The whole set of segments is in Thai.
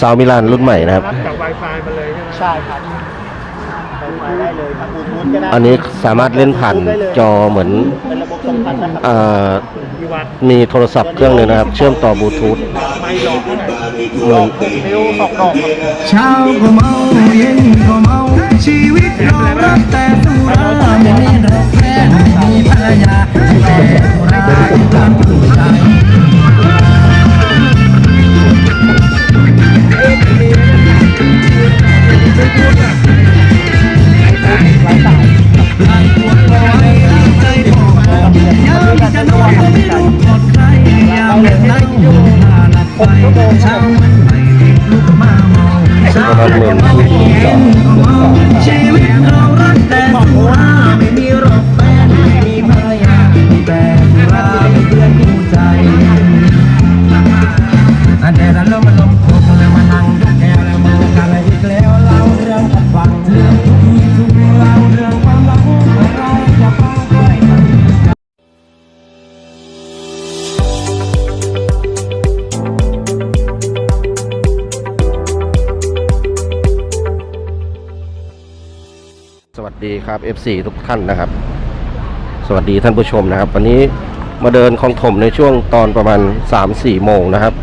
ซาวมิลานรุ่นใหม่นะครับ รับจาก Wi-Fi มาเลยใช่ไหมใช่ครับไฟไฟได้เลยทางบลูทูธก็ได้อันนี้สามารถเล่นผ่านจอเหมือนเป็นระบบสัมพันธ์นะครับเอ่อมีวัดมีโทรศัพท์เครื่องหนึงนะครับ เชื่อมต่อบลูทูธไม่หลอกเท่าไหร่เหมือนนิ้วสองดอกครับเช้าก็เมาเย็นก็เมาชีวิตเรารักแต่สุราไม่มีดอกแค่ไม่มีภรรยาแต่สุราที่ตามผู้ใจไครับ FC ทุกท่านนะครับ สวัสดีท่านผู้ชมนะครับ วันนี้มาเดินคลองถมในช่วงตอนประมาณ 3-4 โมงนะครับ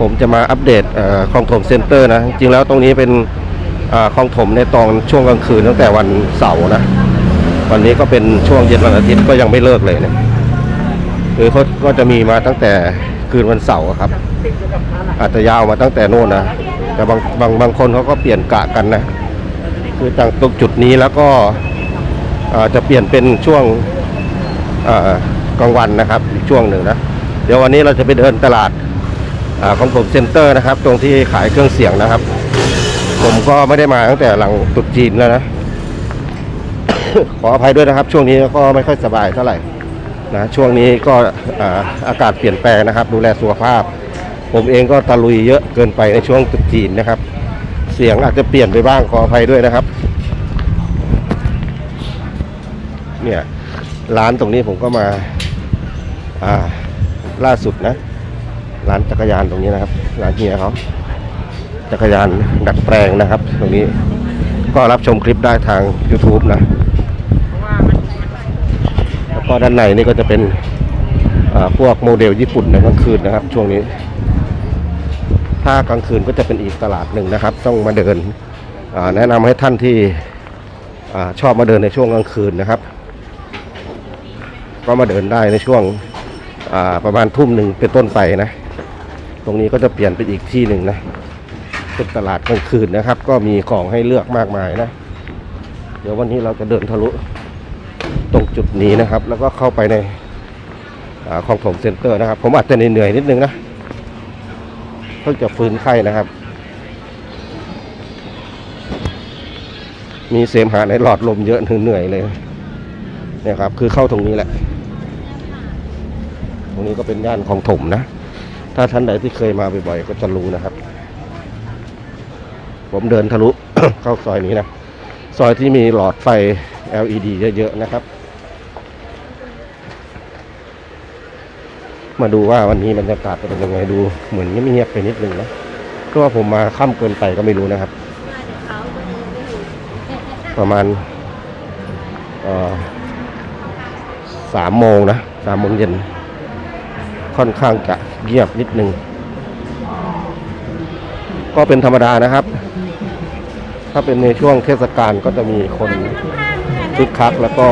ผมจะมาอัปเดตคลองถมเซ็นเตอร์นะจริงแล้วตรงนี้เป็นคลองถมในตอนช่วงกลางคืนตั้งแต่วันเสาร์นะ วันนี้ก็เป็นช่วงเย็นวันอาทิตย์ก็ยังไม่เลิกเลยเนะคือเขาก็จะมีมาตั้งแต่คืนวันเสาร์ครับ อาจจะยาวมาตั้งแต่โน่นนะแต่บางบางบางคนเขาก็เปลี่ยนกะกันนะ คือจากตรงจุดนี้แล้วก็จะเปลี่ยนเป็นช่วงกลางวันนะครับอีกช่วงหนึ่งนะเดี๋ยววันนี้เราจะไปเดินตลาดอของผมเซ็นเตอร์นะครับ ตรงที่ขายเครื่องเสียงนะครับ ผมก็ไม่ได้มาตั้งแต่หลังตรุษจีนแล้วนะ ขออภัยด้วยนะครับ ช่วงนี้ก็ไม่ค่อยสบายเท่าไหร่นะช่วงนี้ก็อาอากาศเปลี่ยนแปลงนะครับ ดูแลสุขภาพ ผมเองก็ตะลุยเยอะเกินไปในช่วงตรุษจีนนะครับ สียงอาจจะเปลี่ยนไปบ้างขออภัยด้วยนะครับ เนี่ยร้านตรงนี้ผมก็มา อ่า ล่าสุดนะ ร้านจักรยานตรงนี้นะครับ ร้านเฮียเขาจักรยานดัดแปลงนะครับ ตรงนี้ก็รับชมคลิปได้ทาง YouTube นะแล้วก็ด้านในนี่ก็จะเป็นพวกโมเดลญี่ปุ่นในกลางคืนนะครับ ช่วงนี้ ถ้ากลางคืนก็จะเป็นอีกตลาดหนึ่งนะครับ ต้องมาเดินแนะนำให้ท่านที่อชอบมาเดินในช่วงกลางคืนนะครับ ก็มาเดินได้ในช่วงประมาณทุ่มหนึ่งเป็นต้นไปนะ ตรงนี้ก็จะเปลี่ยนเป็นอีกที่หนึ่งนะเป็นตลาดกลางคืนนะครับ ก็มีของให้เลือกมากมายนะ เดี๋ยววันนี้เราจะเดินทะลุตรงจุดนี้นะครับ แล้วก็เข้าไปในอคลองถมเซ็นเตอร์นะครับ ผมอาจจะเหนื่อยนิดนึงนะ เพิ่งจะฟื้นไข้นะครับ มีเสมหะในหลอดลมเยอะเหนื่อยเลยเนี่ยครับ คือเข้าตรงนี้แหละ ตรงนี้ก็เป็นย่านของถมนะ ถ้าท่านใดที่เคยมาบ่อยๆก็จะรู้นะครับ ผมเดินทะลุเข้าซอยนี้นะ ซอยที่มีหลอดไฟ LED เยอะๆนะครับ มาดูว่าวันนี้บรรยากาศเป็นยังไงดูเหมือนเงียบไปนิดนึงนะก็ว่าผมมาค่ำเกินไปก็ไม่รู้นะครับ ประมาณสามโมงนะสามโมงเย็นค่อนข้างจะเงียบนิดนึง ก็เป็นธรรมดานะครับ ถ้าเป็นในช่วงเทศกาลก็จะมีคนคึกคักแล้วก็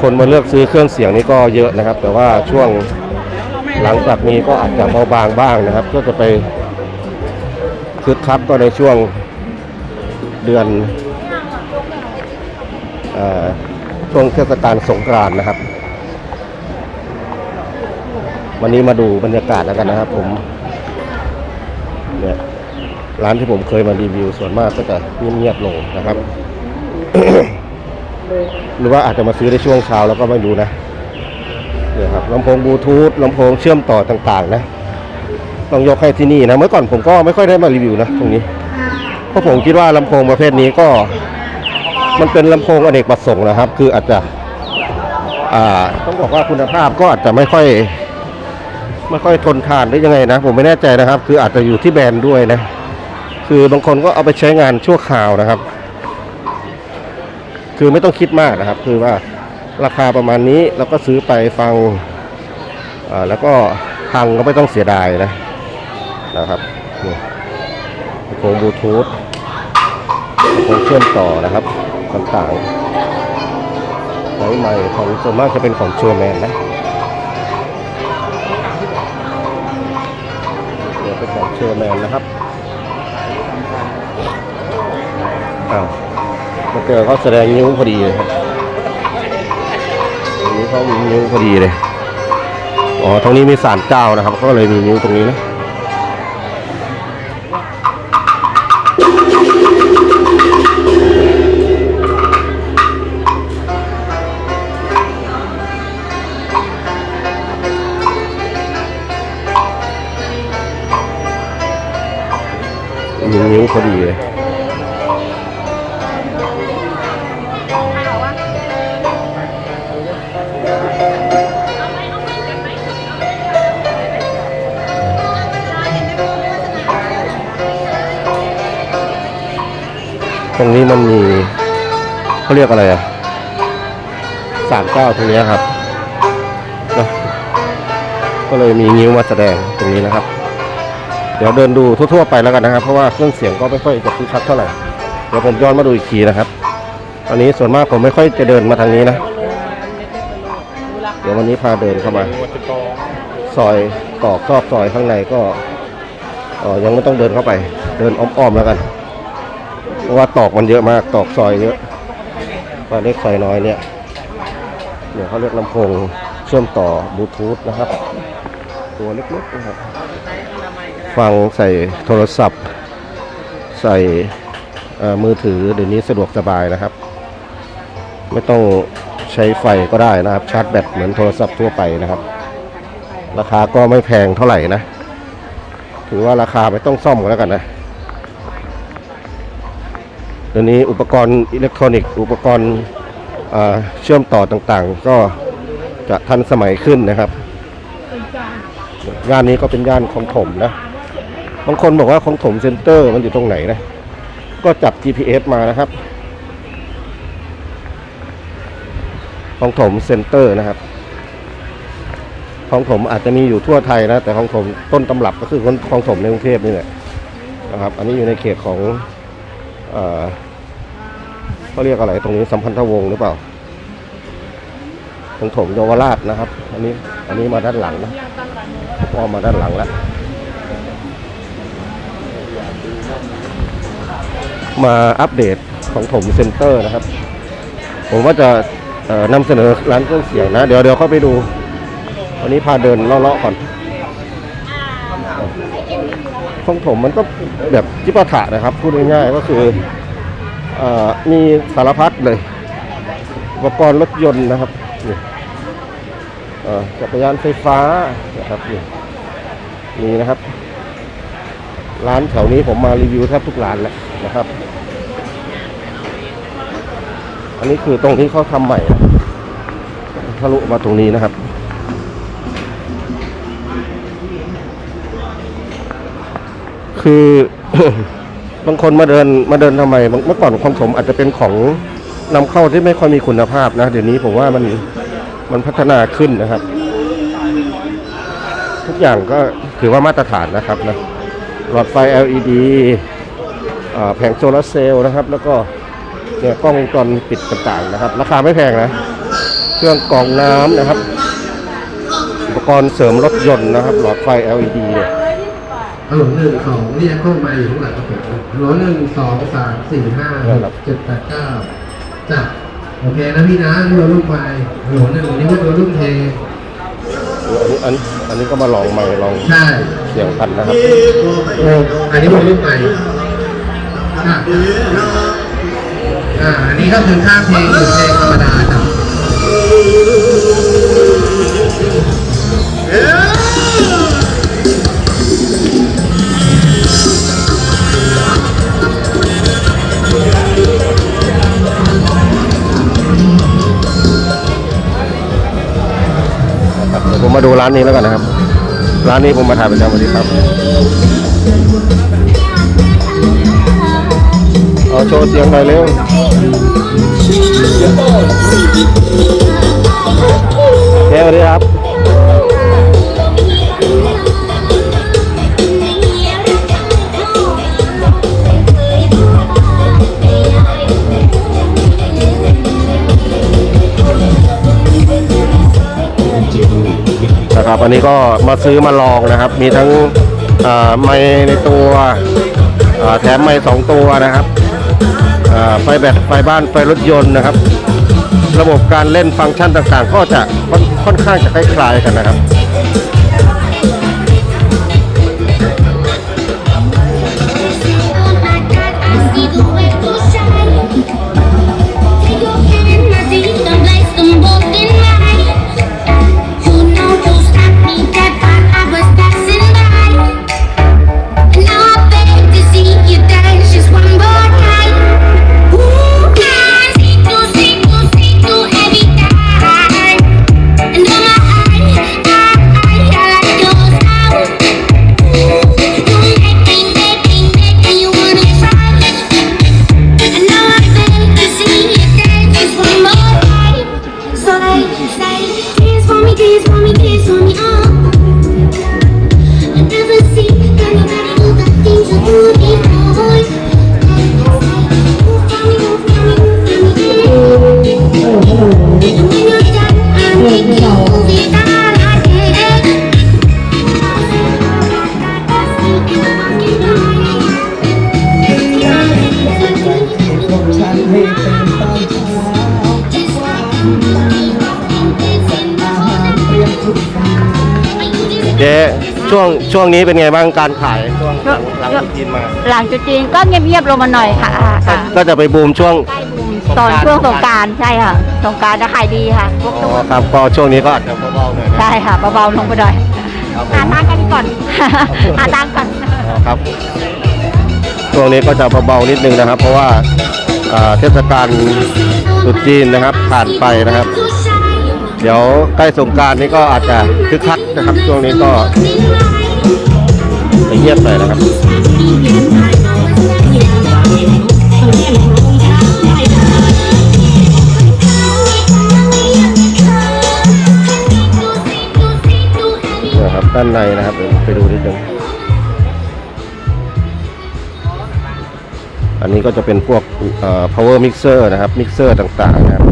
คนมาเลือกซื้อเครื่องเสียงนี่ก็เยอะนะครับ แต่ว่าช่วงหลังจากนี้ก็อาจจะเบาบางบ้างนะครับ ก็จะไปคึกคักก็ในช่วงเดือนอช่วงเทศกาลสงกรานต์นะครับ วันนี้มาดูบรรยากาศแล้วกันนะครับ ผมเนี่ยร้านที่ผมเคยมารีวิวส่วนมากก็จะเงียบๆลงนะครับ หรือว่าอาจจะมาซื้อในช่วงเช้าแล้วก็ไม่รู้นะเนี่ยครับลำโพงบลูทูธลำโพงเชื่อมต่อต่างๆ นะต้องยกให้ที่นี่นะเมื่อก่อนผมก็ไม่ค่อยได้มารีวิวนะตรงนี้เพราะผมคิดว่าลำโพงประเภทนี้ก็ มันเป็นลำโพงอเนกประสงค์นะครับ คืออาจจะอ่าต้องบอกว่าคุณภาพก็อาจจะไม่ค่อย ไม่ค่อยทนทานหรือยังไงนะ ผมไม่แน่ใจนะครับ คืออาจจะอยู่ที่แบรนด์ด้วยนะ คือบางคนก็เอาไปใช้งานชั่วคราวนะครับ คือไม่ต้องคิดมากนะครับ คือว่าราคาประมาณนี้เราก็ซื้อไปฟังแล้วก็พังก็ไม่ต้องเสียดายนะนะครับนี่ลำโพงบลูทูธลำโพงเชื่อมต่อนะครับต่างๆไว้ใหม่ของส่วนมากจะเป็นของชัวแมนนะเดี๋ยวเป็นของชัวแมนนะครับอ้าว มาเจอเขาแสดงนิ้วพอดีเลยครับนี้เขามีนิ้วพอดีเลย อ๋อ ตรงนี้มีศาลเจ้านะครับ ก็เลยมีนิ้วตรงนี้นะ ตรงนี้มันมีเขาเรียกอะไรอะสามเก้าตรงนี้ครับนะก็เลยมีนิ้วมาแสดงตรงนี้นะครับ เดี๋ยวเดินดูทั่วๆไปแล้วกันนะครับ เพราะว่าเครื่องเสียงก็ไม่ค่อยจะคึกคักเท่าไหร่เดี๋ยวผมย้อนมาดูอีกทีนะครับตอนนี้ส่วนมากผมไม่ค่อยจะเดินมาทางนี้นะ เดี๋ยววันนี้พาเดินเข้ามา ซอยตอกซอกซอยข้างในก็ออยังไม่ต้องเดินเข้าไป เดินอ้อมๆแล้วกัน ราะว่าตอกมันเยอะมากตอกซอยเยอะซอยเล็กซอยน้อยเนี่ยเนี่ยวเขาเรียกลำโพงเชื่อมต่อบลูทูธนะครับ ตัวเล็กๆนะครับฟังใส่โทรศัพท์ ใส่มือถือเดี๋ยวนี้สะดวกสบายนะครับ ไม่ต้องใช้ไฟก็ได้นะครับ ชาร์จแบตเหมือนโทรศัพท์ทั่วไปนะครับ ราคาก็ไม่แพงเท่าไหร่นะ ถือว่าราคาไม่ต้องซ่อมกันแล้วกันนะ ดี๋ยวนี้อุปกรณ์อิเล็กทรอนิกส์อุปกรณ์เชื่อมต่อต่างๆ ก็จะทันสมัยขึ้นนะครับย่านนี้ก็เป็นย่านของถมนะบางคนบอกว่าของถมเซ็นเตอร์มันอยู่ตรงไหนนะก็จับ GPS มานะครับของถมเซ็นเตอร์นะครับของผมอาจจะมีอยู่ทั่วไทยนะแต่ของผมต้นตำรับก็คือของผมในกรุงเทพนี่แหละนะครับ อันนี้อยู่ในเขตของอ เขาเรียกอะไรตรงนี้สัมพันธวงศ์หรือเปล่าของผมเยาวราชนะครับ อันนี้อันนี้มาด้านหลังนะอ้อมมาด้านหลังแล้วมาอัปเดตของผมเซ็นเตอร์นะครับ ผมว่าจะเอ่อนำเสนอร้านเครื่องเสียงนะ เดี๋ยวเดี๋ยวเข้าไปดู วันนี้พาเดินเลาะๆก่อนของผมมันก็แบบจิปาถะนะครับ พูดง่ายๆก็คือเออ มีสารพัดเลย อุปกรณ์รถยนต์นะครับนี่จักรยานไฟฟ้านะครับนี่มีนะครับ ร้านแถวนี้ผมมารีวิวแทบทุกร้านแล้วนะครับ อันนี้คือตรงที่เขาทำใหม่ทะลุมาตรงนี้นะครับคือ บางคนมาเดินมาเดินทำไมเมื่อก่อนของผมอาจจะเป็นของนำเข้าที่ไม่ค่อยมีคุณภาพนะเดี๋ยวนี้ผมว่ามันมันพัฒนาขึ้นนะครับ ทุกอย่างก็ถือว่ามาตรฐานนะครับนะหลอดไฟ LED แผงโซลาร์เซลล์นะครับ แล้วก็เนี่ยกล้องวงจรปิดต่างๆนะครับ ราคาไม่แพงนะ เครื่องกรองน้ำนะครับ อุปกรณ์เสริมรถยนต์นะครับ หลอดไฟ LED เนี่ย ฮัลโหลหนึ่งสองเรียกเข้ามาอยู่ข้างหลังครับผมฮัลโหลหนึ่งสองสามสี่ห้าหกเจ็ดแปดเก้าจ้ะโอเคนะพี่นะนี่ว่าลูกไฟฮัลโหลหนึ่งนี่ว่าตัวลูกเทอันนี้อันอันนี้ก็มาลองใหม่ลองใช่เสียงพันนะครับโอ้อันนี้ว่าลูกใหม่อะอ่าอันนี้ก็คือข้ามเพลงหรือเพลงธรรมดาจ้ะ ครับเดี๋ยวผมมาดูร้านนี้แล้วกันนะครับ ร้านนี้ผมมาถ่ายประจำวัสดีครับเอาโชว์เสียงหน่อยเร็วเฮ้สวัสดีครับ นะครับ อันนี้ก็มาซื้อมาลองนะครับ มีทั้งไม้ในตัวแถมไม้สองตัวนะครับไฟแบตไฟบ้านไฟรถยนต์นะครับ ระบบการเล่นฟังก์ชันต่างๆ ก็จะค่อนข้างจะคล้ายๆกันนะครับ เจ๊ช่วงช่วงนี้เป็นไงบ้างการขายช่วงหลังหลังตรุษจีนมาหลังจุดจีนก็เงียบๆลงมาหน่อยค่ะค่ะก็จะไปบูมช่วง ตอนช่วงสงกรารใช่ค่ะสงกรารจะขายดีค่ะพวกอ๋ตู้อครับก็ช่วงนี้ก็อาจจะเบาๆหน่อยนะใช่ค่ะเบาๆลงไปหน่อยครับผหามตังค์กันก่อน หาตังค์ก่อน อ๋อครับช่วงนี้ก็จะเบาๆนิดนึงนะครับ เพราะว่าอ่าเทศกาลตรุษจีนนะครับผ่านไปนะครับ เดี๋ยวใกล้สงการนี้ก็อาจจะคึกคักนะครับ ช่วงนี้ก็เงียบหน่อยนะครับเนี่ยครับด้านในนะครับเดี๋ยวไปดูนิดนึงอันนี้ก็จะเป็นพวกเอ่อ power mixer นะครับ mixer ต่างๆนะครับ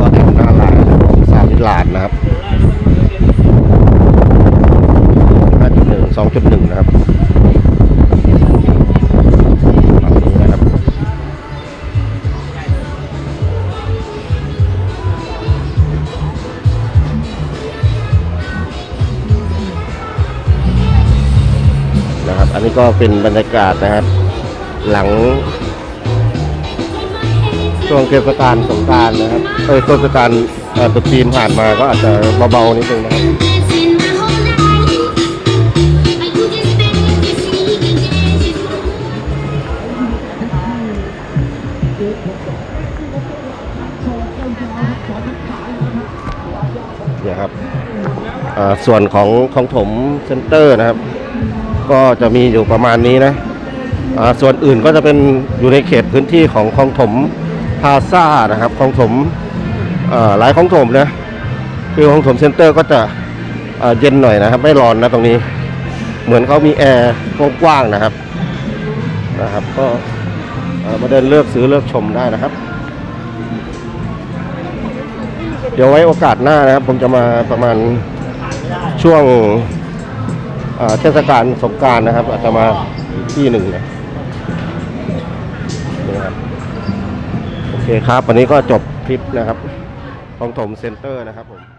ก็เป็นหน้าลายของสาวิลา นะครับ5.1 2.1นะครับฝั่งนี้นะครับนะครับอันนี้ก็เป็นบรรยากาศนะครับ หลังช่วงเทศกาลสงกรารนะครับเออเทศกาล ตรุษจีนผ่านมาก็อาจจะเบาๆนิดนึงนะครับเนี่ยครับอาส่วนของของถมเซ็นเตอร์นะครับ ก็จะมีอยู่ประมาณนี้นะอาส่วนอื่นก็จะเป็นอยู่ในเขตพื้นที่ของคลองถมพาซ่านะครับคลองถม อ่าหลายคลองถมนะคือคลองถมเซ็นเตอร์ก็จะเย็นหน่อยนะครับ ไม่ร้อนนะตรงนี้ เหมือนเขามีแอร์กว้างๆนะครับนะครับ ก็มาเดินเลือกซื้อเลือกชมได้นะครับ เดี๋ยวไว้โอกาสหน้านะครับ ผมจะมาประมาณช่วงเทศกาลสงการนะครับ อาจจะมาที่หนึ่งนะครับโอเคครับ วันนี้ก็จบคลิปนะครับ ของถมเซ็นเตอร์นะครับผม